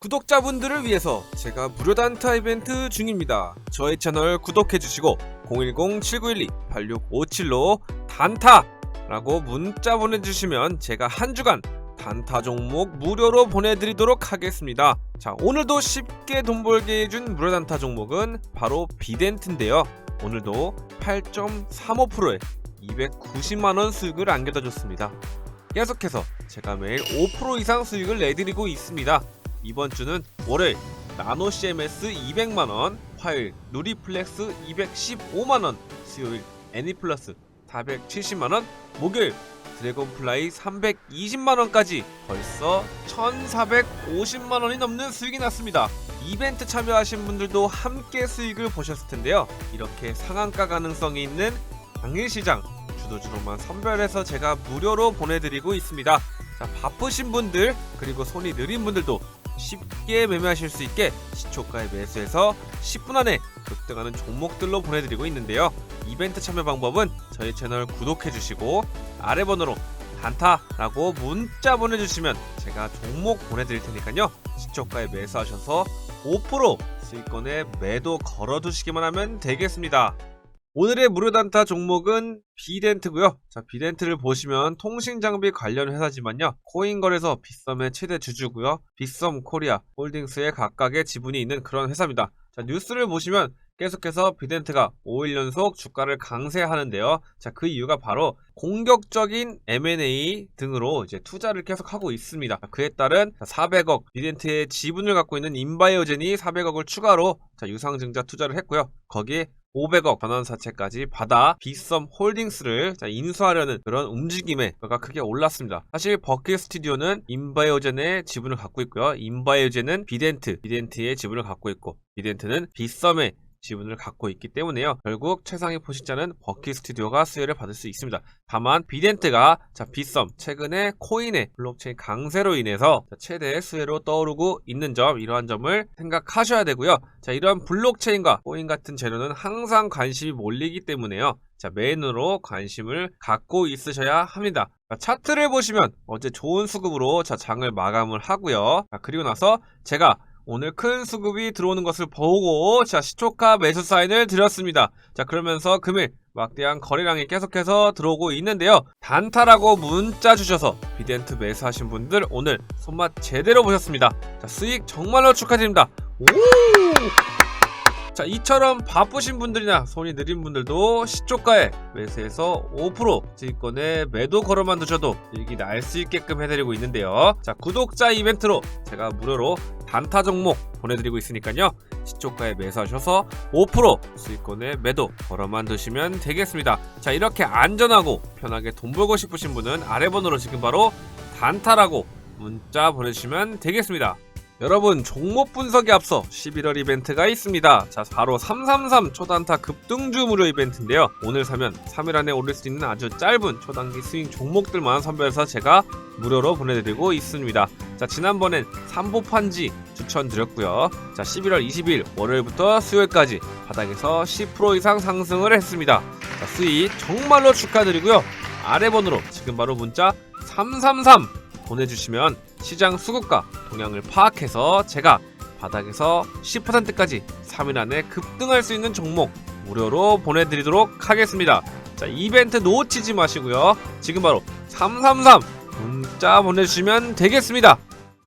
구독자분들을 위해서 제가 무료 단타 이벤트 중입니다. 저의 채널 구독해주시고 010-7912-8657로 단타라고 문자 보내주시면 제가 한 주간 단타 종목 무료로 보내드리도록 하겠습니다. 자 오늘도 쉽게 돈 벌게 해준 무료 단타 종목은 바로 비덴트인데요. 오늘도 8.35%에 290만원 수익을 안겨다 줬습니다. 계속해서 제가 매일 5% 이상 수익을 내드리고 있습니다. 이번 주는 월요일 나노 CMS 200만원, 화요일 누리플렉스 215만원, 수요일 애니플러스 470만원, 목요일 드래곤플라이 320만원까지 벌써 1450만원이 넘는 수익이 났습니다. 이벤트 참여하신 분들도 함께 수익을 보셨을 텐데요. 이렇게 상한가 가능성이 있는 당일시장 주도주로만 선별해서 제가 무료로 보내드리고 있습니다. 자, 바쁘신 분들 그리고 손이 느린 분들도 쉽게 매매하실 수 있게 시초가에 매수해서 10분 안에 급등하는 종목들로 보내드리고 있는데요. 이벤트 참여 방법은 저희 채널 구독해주시고 아래 번호로 단타라고 문자 보내주시면 제가 종목 보내드릴 테니까요. 시초가에 매수하셔서 5% 수익권에 매도 걸어두시기만 하면 되겠습니다. 오늘의 무료 단타 종목은 비덴트고요. 자, 비덴트를 보시면 통신 장비 관련 회사지만요. 코인 거래소 빗썸의 최대 주주고요. 빗썸 코리아 홀딩스의 각각의 지분이 있는 그런 회사입니다. 자, 뉴스를 보시면 계속해서 비덴트가 5일 연속 주가를 강세하는데요. 자, 그 이유가 바로 공격적인 M&A 등으로 이제 투자를 계속하고 있습니다. 자, 그에 따른 400억 비덴트의 지분을 갖고 있는 인바이오젠이 400억을 추가로 자, 유상증자 투자를 했고요. 거기에 500억 전환사채까지 받아 빗썸 홀딩스를 자, 인수하려는 그런 움직임에 그가 크게 올랐습니다. 사실 버킷 스튜디오는 인바이오젠의 지분을 갖고 있고요. 인바이오젠은 비덴트, 비덴트의 지분을 갖고 있고 비덴트는 빗썸의 지분을 갖고 있기 때문에요. 결국 최상위 포식자는 버킷 스튜디오가 수혜를 받을 수 있습니다. 다만 비덴트가 자 빗썸 최근에 코인의 블록체인 강세로 인해서 자, 최대의 수혜로 떠오르고 있는 점 이러한 점을 생각하셔야 되고요. 자 이러한 블록체인과 코인 같은 재료는 항상 관심이 몰리기 때문에요. 자 메인으로 관심을 갖고 있으셔야 합니다. 자, 차트를 보시면 어제 좋은 수급으로 자 장을 마감을 하고요. 자, 그리고 나서 제가 오늘 큰 수급이 들어오는 것을 보고 자 시초가 매수 사인을 드렸습니다. 자 그러면서 금일 막대한 거래량이 계속해서 들어오고 있는데요. 단타라고 문자 주셔서 비덴트 매수하신 분들 오늘 손맛 제대로 보셨습니다. 자 수익 정말로 축하드립니다. 오! 자 이처럼 바쁘신 분들이나 손이 느린 분들도 시초가에 매수해서 5% 수익권에 매도 걸어만 두셔도 이익이 날수 있게끔 해드리고 있는데요. 자 구독자 이벤트로 제가 무료로 단타 종목 보내드리고 있으니까요. 시초가에 매수하셔서 5% 수익권에 매도 걸어만 두시면 되겠습니다. 자 이렇게 안전하고 편하게 돈 벌고 싶으신 분은 아래 번호로 지금 바로 단타라고 문자 보내주시면 되겠습니다. 여러분 종목 분석에 앞서 11월 이벤트가 있습니다. 자 바로 333 초단타 급등주 무료 이벤트인데요. 오늘 사면 3일 안에 올릴 수 있는 아주 짧은 초단기 스윙 종목들만 선별해서 제가 무료로 보내드리고 있습니다. 자 지난번엔 삼보판지 추천드렸고요. 자 11월 20일 월요일부터 수요일까지 바닥에서 10% 이상 상승을 했습니다. 자 수익 정말로 축하드리고요. 아래 번호로 지금 바로 문자 333 보내주시면 시장 수급과 동향을 파악해서 제가 바닥에서 10%까지 3일 안에 급등할 수 있는 종목 무료로 보내드리도록 하겠습니다. 자, 이벤트 놓치지 마시고요. 지금 바로 333 문자 보내주시면 되겠습니다.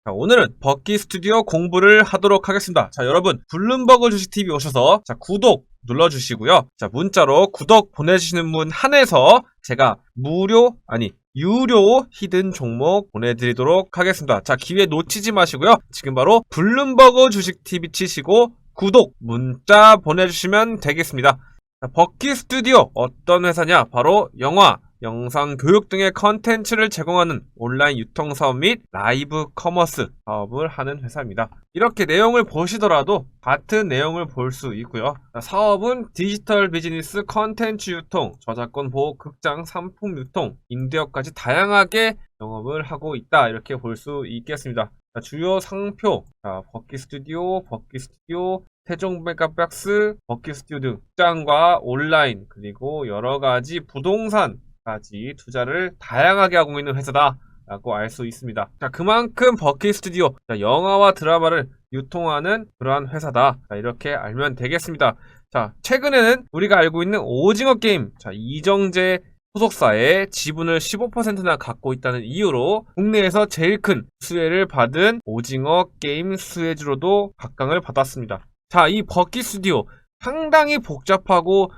자, 오늘은 버키 스튜디오 공부를 하도록 하겠습니다. 자, 여러분, 블룸버그 주식TV 오셔서 자, 구독 눌러주시고요. 자, 문자로 구독 보내주시는 분 한해서 제가 무료, 아니, 유료 히든 종목 보내드리도록 하겠습니다. 자, 기회 놓치지 마시고요. 지금 바로 블룸버그 주식TV 치시고 구독 문자 보내주시면 되겠습니다. 자, 버키 스튜디오 어떤 회사냐? 바로 영화, 영상 교육 등의 컨텐츠를 제공하는 온라인 유통 사업 및 라이브 커머스 사업을 하는 회사입니다. 이렇게 내용을 보시더라도 같은 내용을 볼 수 있고요. 자, 사업은 디지털 비즈니스 컨텐츠 유통, 저작권 보호, 극장, 상품 유통, 임대업까지 다양하게 영업을 하고 있다. 이렇게 볼 수 있겠습니다. 자, 주요 상표, 자, 버키 스튜디오, 버키 스튜디오, 태종 백업박스, 버키 스튜디오 등 극장과 온라인 그리고 여러 가지 부동산 까지 투자를 다양하게 하고 있는 회사다 라고 알 수 있습니다. 자, 그만큼 버킷 스튜디오, 자, 영화와 드라마를 유통하는 그러한 회사다. 자, 이렇게 알면 되겠습니다. 자, 최근에는 우리가 알고 있는 오징어 게임, 자, 이정재 소속사의 지분을 15%나 갖고 있다는 이유로 국내에서 제일 큰 수혜를 받은 오징어 게임 수혜주로도 각광을 받았습니다. 자, 이 버킷 스튜디오 상당히 복잡하고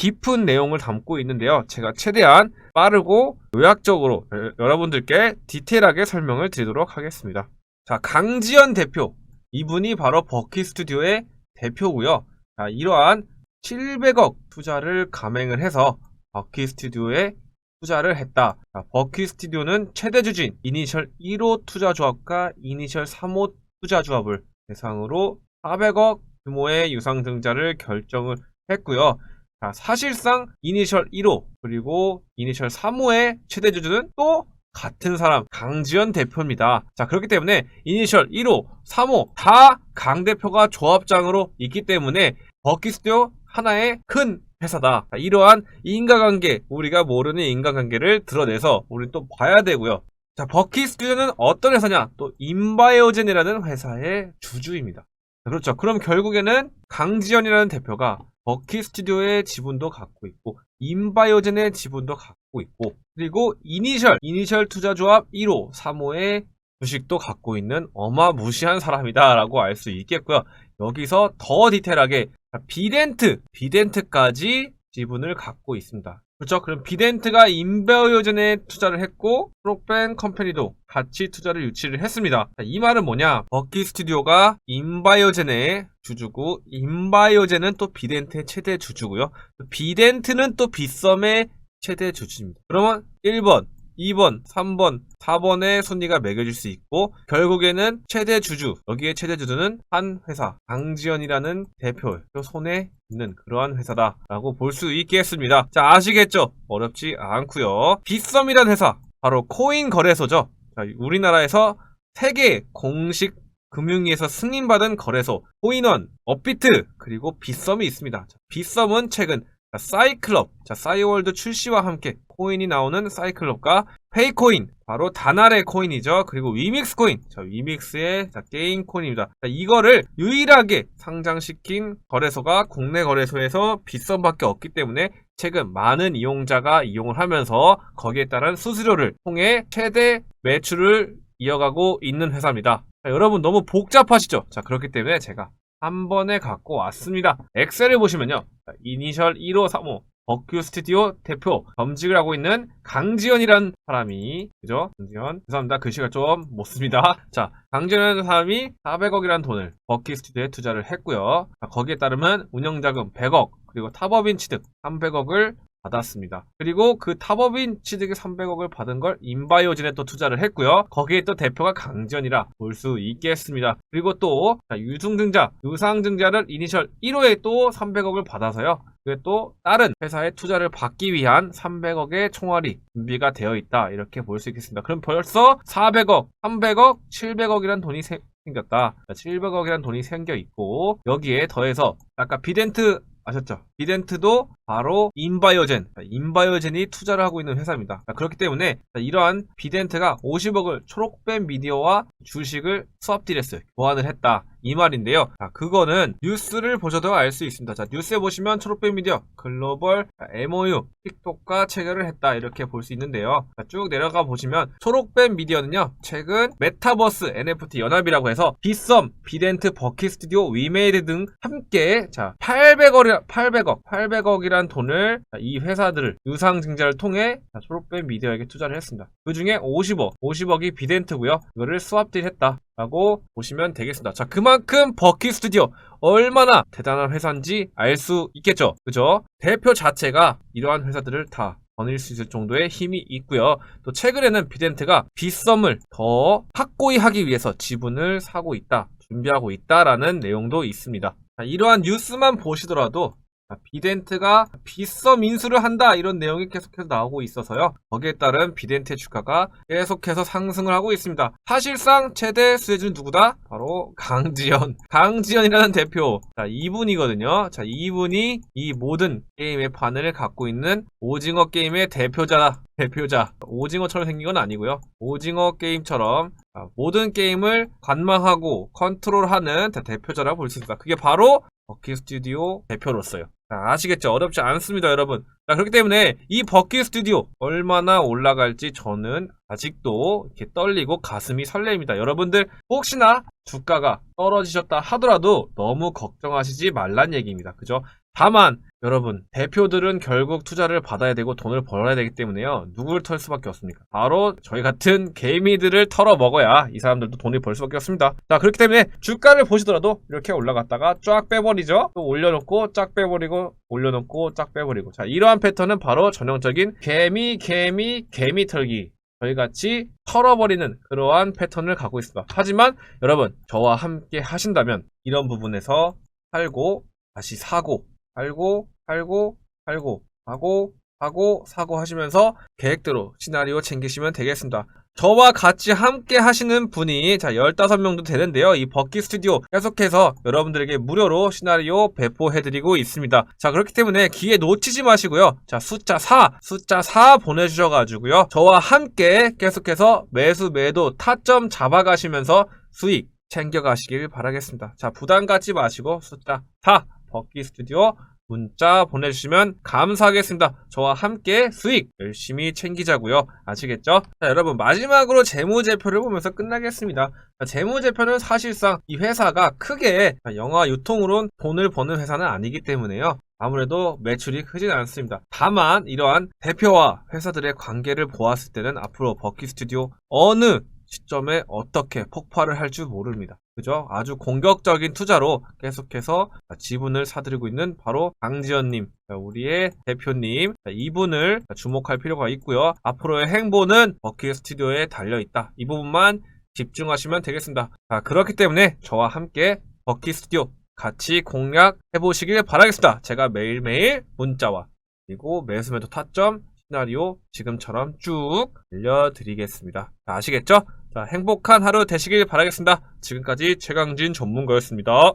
깊은 내용을 담고 있는데요. 제가 최대한 빠르고 요약적으로 여- 여러분들께 디테일하게 설명을 드리도록 하겠습니다. 자, 강지연 대표. 이분이 바로 버킷 스튜디오의 대표고요. 자, 이러한 700억 투자를 감행을 해서 버킷 스튜디오에 투자를 했다. 자, 버킷 스튜디오는 최대 주주인 이니셜 1호 투자 조합과 이니셜 3호 투자 조합을 대상으로 400억 규모의 유상증자를 결정을 했고요. 자, 사실상 이니셜 1호 그리고 이니셜 3호의 최대 주주는 또 같은 사람 강지연 대표입니다. 자 그렇기 때문에 이니셜 1호, 3호 다 강 대표가 조합장으로 있기 때문에 버킷스튜디오 하나의 큰 회사다. 자, 이러한 인과관계 우리가 모르는 인과관계를 드러내서 우리 또 봐야 되고요. 자 버킷스튜디오는 어떤 회사냐? 또 인바이오젠이라는 회사의 주주입니다. 자, 그렇죠. 그럼 결국에는 강지연이라는 대표가 버킷 스튜디오의 지분도 갖고 있고 인바이오젠의 지분도 갖고 있고 그리고 이니셜 이니셜 투자조합 1호 3호의 주식도 갖고 있는 어마무시한 사람이다라고 알 수 있겠고요. 여기서 더 디테일하게 비덴트 비덴트까지 지분을 갖고 있습니다. 그렇죠? 그럼 비덴트가 인바이오젠에 투자를 했고 프로펜 컴퍼니도 같이 투자를 유치를 했습니다. 자, 이 말은 뭐냐? 버키 스튜디오가 인바이오젠의 주주고 인바이오젠은 또 비덴트의 최대 주주고요. 비덴트는 또 빗썸의 최대 주주입니다. 그러면 1번, 2번, 3번, 4번의 순위가 매겨질 수 있고 결국에는 최대 주주, 여기에 최대 주주는 한 회사, 강지연이라는 대표 손에 있는 그러한 회사다라고 볼 수 있겠습니다. 자, 아시겠죠? 어렵지 않고요. 빗썸이라는 회사, 바로 코인 거래소죠. 자, 우리나라에서 세계 공식 금융위에서 승인받은 거래소 코인원, 업비트 그리고 빗썸이 있습니다. 자, 빗썸은 최근 자, 사이클럽, 자, 사이월드 출시와 함께 코인이 나오는 사이클럽과 페이코인, 바로 다나레 코인이죠. 그리고 위믹스 코인, 자, 위믹스의 자, 게임 코인입니다. 자, 이거를 유일하게 상장시킨 거래소가 국내 거래소에서 빗썸밖에 없기 때문에 최근 많은 이용자가 이용을 하면서 거기에 따른 수수료를 통해 최대 매출을 이어가고 있는 회사입니다. 자, 여러분 너무 복잡하시죠? 자, 그렇기 때문에 제가 한 번에 갖고 왔습니다. 엑셀을 보시면요. 자, 이니셜 1호 3호 버큐 스튜디오 대표 겸직을 하고 있는 강지연이라는 사람이 그죠? 강지연 죄송합니다 글씨가 좀 못습니다 자 강지연이라는 사람이 400억이라는 돈을 버키 스튜디오에 투자를 했고요 자, 거기에 따르면 운영자금 100억 그리고 탑업인 취득 300억을 받았습니다. 그리고 그 탑업인 취득의 300억을 받은 걸 인바이오진에 또 투자를 했고요. 거기에 또 대표가 강지연이라 볼 수 있겠습니다. 그리고 또 자, 유승증자, 유상증자를 이니셜 1호에 또 300억을 받아서요. 그게 또 다른 회사에 투자를 받기 위한 300억의 총알이 준비가 되어 있다. 이렇게 볼 수 있겠습니다. 그럼 벌써 400억, 300억, 700억이란 돈이 세- 생겼다. 700억이란 돈이 생겨 있고 여기에 더해서 아까 비덴트 아셨죠? 비덴트도 바로 인바이오젠, 인바이오젠이 투자를 하고 있는 회사입니다. 자, 그렇기 때문에 자, 이러한 비덴트가 50억을 초록뱀 미디어와 주식을 수합 딜했어요. 교환을 했다. 이 말인데요. 자, 그거는 뉴스를 보셔도 알 수 있습니다. 자, 뉴스에 보시면 초록뱀 미디어, 글로벌, 자, MOU, 틱톡과 체결을 했다. 이렇게 볼 수 있는데요. 자, 쭉 내려가 보시면 초록뱀 미디어는요. 최근 메타버스 NFT 연합이라고 해서 빗썸, 비덴트, 버킷 스튜디오, 위메이드 등 함께 자, 800억, 800억, 800억이란 돈을 자, 이 회사들을 유상증자를 통해 자, 초록뱀 미디어에게 투자를 했습니다. 그 중에 50억, 50억이 비덴트고요. 이거를 수합딜 했다. 라고 보시면 되겠습니다. 자, 그만큼 버킷 스튜디오 얼마나 대단한 회사인지 알 수 있겠죠. 그죠? 대표 자체가 이러한 회사들을 다 거닐 수 있을 정도의 힘이 있고요. 또 최근에는 비덴트가 빗썸을 더 확고히 하기 위해서 지분을 사고 있다, 준비하고 있다라는 내용도 있습니다. 자, 이러한 뉴스만 보시더라도 자, 비덴트가 빗썸 인수를 한다 이런 내용이 계속해서 나오고 있어서요. 거기에 따른 비덴트의 주가가 계속해서 상승을 하고 있습니다. 사실상 최대 수혜주는 누구다? 바로 강지연. 강지연이라는 대표. 자, 이분이거든요. 자, 이분이 이 모든 게임의 판을 갖고 있는 오징어 게임의 대표자다. 대표자. 오징어처럼 생긴 건 아니고요. 오징어 게임처럼 자, 모든 게임을 관망하고 컨트롤하는 자, 대표자라고 볼 수 있습니다. 그게 바로 버키 스튜디오 대표로서요. 자, 아시겠죠? 어렵지 않습니다, 여러분. 자, 그렇기 때문에 이 버키 스튜디오 얼마나 올라갈지 저는 아직도 이렇게 떨리고 가슴이 설레입니다. 여러분들 혹시나 주가가 떨어지셨다 하더라도 너무 걱정하시지 말란 얘기입니다. 그죠? 다만 여러분 대표들은 결국 투자를 받아야 되고 돈을 벌어야 되기 때문에요. 누구를 털 수밖에 없습니까? 바로 저희 같은 개미들을 털어 먹어야 이 사람들도 돈을 벌 수밖에 없습니다. 자 그렇기 때문에 주가를 보시더라도 이렇게 올라갔다가 쫙 빼버리죠. 또 올려놓고 쫙 빼버리고 올려놓고 쫙 빼버리고 자 이러한 패턴은 바로 전형적인 개미 개미 개미 털기 저희 같이 털어버리는 그러한 패턴을 갖고 있습니다. 하지만 여러분 저와 함께 하신다면 이런 부분에서 팔고 다시 사고 팔고 팔고 팔고 하고 하고 사고 하시면서 계획대로 시나리오 챙기시면 되겠습니다. 저와 같이 함께 하시는 분이 자 15명도 되는데요. 이 버키 스튜디오 계속해서 여러분들에게 무료로 시나리오 배포해드리고 있습니다. 자 그렇기 때문에 기회 놓치지 마시고요. 자 숫자 4 숫자 4 보내주셔가지고요. 저와 함께 계속해서 매수 매도 타점 잡아가시면서 수익 챙겨가시길 바라겠습니다. 자 부담 갖지 마시고 숫자 4 버키 스튜디오 문자 보내주시면 감사하겠습니다. 저와 함께 수익 열심히 챙기자고요. 아시겠죠? 자, 여러분 마지막으로 재무제표를 보면서 끝나겠습니다. 자, 재무제표는 사실상 이 회사가 크게 영화 유통으로 돈을 버는 회사는 아니기 때문에요. 아무래도 매출이 크진 않습니다. 다만 이러한 대표와 회사들의 관계를 보았을 때는 앞으로 버키 스튜디오 어느 시점에 어떻게 폭발을 할 줄 모릅니다. 그죠? 아주 공격적인 투자로 계속해서 지분을 사들이고 있는 바로 강지연님, 우리의 대표님, 이분을 주목할 필요가 있고요. 앞으로의 행보는 버키 스튜디오에 달려있다. 이 부분만 집중하시면 되겠습니다. 자, 그렇기 때문에 저와 함께 버키 스튜디오 같이 공략해 보시길 바라겠습니다. 제가 매일매일 문자와 그리고 매수매도 타점 시나리오 지금처럼 쭉 알려드리겠습니다. 자, 아시겠죠? 자, 행복한 하루 되시길 바라겠습니다. 지금까지 최강진 전문가였습니다.